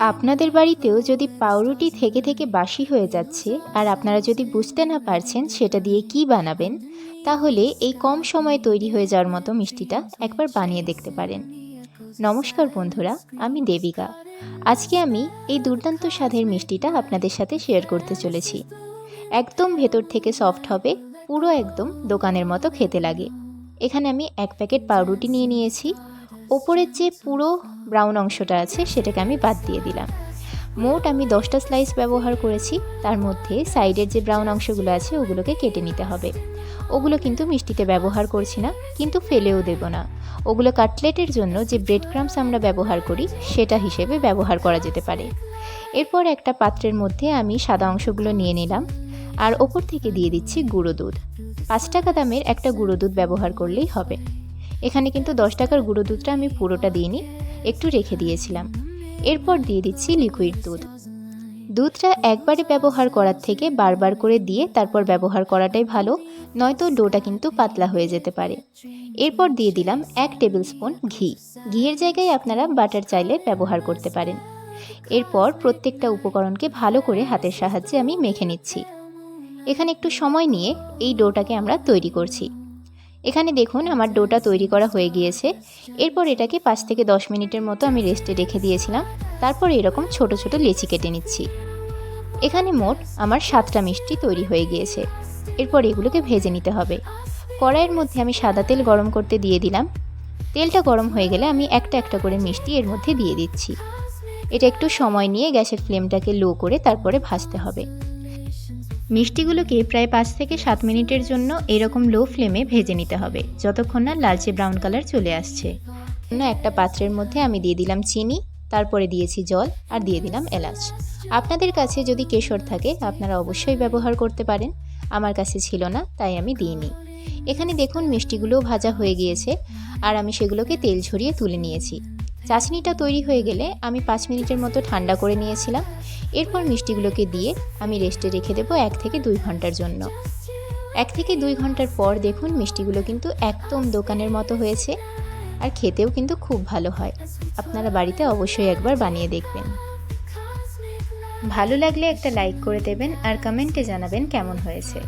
আপনাদের বাড়িতেও যদি পাউরুটি থেকে থেকে বাসি হয়ে যাচ্ছে আর আপনারা যদি বুঝতে না পারছেন সেটা দিয়ে কি বানাবেন, তাহলে এই কম সময়ে তৈরি হয়ে যাওয়ার মতো মিষ্টিটা একবার বানিয়ে দেখতে পারেন। নমস্কার বন্ধুরা, আমি দেবিকা। আজকে আমি এই দুর্দান্ত স্বাদের মিষ্টিটা আপনাদের সাথে শেয়ার করতে চলেছি। একদম ভেতর থেকে সফট হবে, পুরো একদম দোকানের মতো খেতে লাগে। এখানে আমি এক প্যাকেট পাউরুটি নিয়ে নিয়েছি ওপরের যে পুরো ব্রাউন অংশটা আছে, সেটাকে আমি বাদ দিয়ে দিলাম। মোট আমি দশটা স্লাইস ব্যবহার করেছি। তার মধ্যে সাইডের যে ব্রাউন অংশগুলো আছে, ওগুলোকে কেটে নিতে হবে। ওগুলো কিন্তু মিষ্টিতে ব্যবহার করছি না, কিন্তু ফেলেও দেব না। ওগুলো কাটলেটের জন্য যে ব্রেড ক্রামস আমরা ব্যবহার করি, সেটা হিসেবে ব্যবহার করা যেতে পারে। এরপর একটা পাত্রের মধ্যে আমি সাদা অংশগুলো নিয়ে নিলাম। আর ওপর থেকে দিয়ে দিচ্ছি গুঁড়ো দুধ। পাঁচ টাকা দামের একটা গুঁড়ো দুধ ব্যবহার করলেই হবে। এখানে কিন্তু দশ টাকার গুঁড়ো দুধটা আমি পুরোটা দিইনি, একটু রেখে দিয়েছিলাম। এরপর দিয়ে দিচ্ছি লিকুইড দুধ। দুধটা একবারে ব্যবহার করার থেকে বারবার করে দিয়ে তারপর ব্যবহার করাটাই ভালো, নয়তো ডোটা কিন্তু পাতলা হয়ে যেতে পারে। এরপর দিয়ে দিলাম এক টেবিল স্পুন ঘি। ঘিয়ের জায়গায় আপনারা বাটার চাইলে ব্যবহার করতে পারেন। এরপর প্রত্যেকটা উপকরণকে ভালো করে হাতের সাহায্যে আমি মেখে নিচ্ছি। এখানে একটু সময় নিয়ে এই ডোটাকে আমরা তৈরি করছি। এখানে দেখুন আমার ডোটা তৈরি করা হয়ে গিয়েছে। এরপর এটাকে পাঁচ থেকে দশ মিনিটের মতো আমি রেস্টে রেখে দিয়েছিলাম। তারপর এরকম ছোট ছোট লেচি কেটে নিচ্ছি। এখানে মোট আমার সাতটা মিষ্টি তৈরি হয়ে গিয়েছে। এরপর এগুলোকে ভেজে নিতে হবে। কড়াইয়ের মধ্যে আমি সাদা তেল গরম করতে দিয়ে দিলাম। তেলটা গরম হয়ে গেলে আমি একটা একটা করে মিষ্টি এর মধ্যে দিয়ে দিচ্ছি। এটা একটু সময় নিয়ে গ্যাসের ফ্লেমটাকে লো করে তারপরে ভাজতে হবে। মিষ্টিগুলোকে প্রায় পাঁচ থেকে সাত মিনিটের জন্য এরকম লো ফ্লেমে ভেজে নিতে হবে, যতক্ষণ না লালচে ব্রাউন কালার চলে আসছে। অন্য একটা পাত্রের মধ্যে আমি দিয়ে দিলাম চিনি, তারপরে দিয়েছি জল আর দিয়ে দিলাম এলাচ। আপনাদের কাছে যদি কেশর থাকে, আপনারা অবশ্যই ব্যবহার করতে পারেন। আমার কাছে ছিল না, তাই আমি দিইনি। এখানে দেখুন মিষ্টিগুলোও ভাজা হয়ে গিয়েছে, আর আমি সেগুলোকে তেল ঝরিয়ে তুলে নিয়েছি। চাশনিটা তৈরি হয়ে গেলে আমি পাঁচ মিনিটের মতো ঠান্ডা করে নিয়েছিলাম। এরপর মিষ্টিগুলোকে দিয়ে আমি রেস্টে রেখে দেবো এক থেকে দুই ঘণ্টার জন্য। এক থেকে দুই ঘণ্টার পর দেখুন মিষ্টিগুলো কিন্তু একদম দোকানের মতো হয়েছে আর খেতেও কিন্তু খুব ভালো হয়। আপনারা বাড়িতে অবশ্যই একবার বানিয়ে দেখবেন। ভালো লাগলে একটা লাইক করে দেবেন আর কমেন্টে জানাবেন কেমন হয়েছে।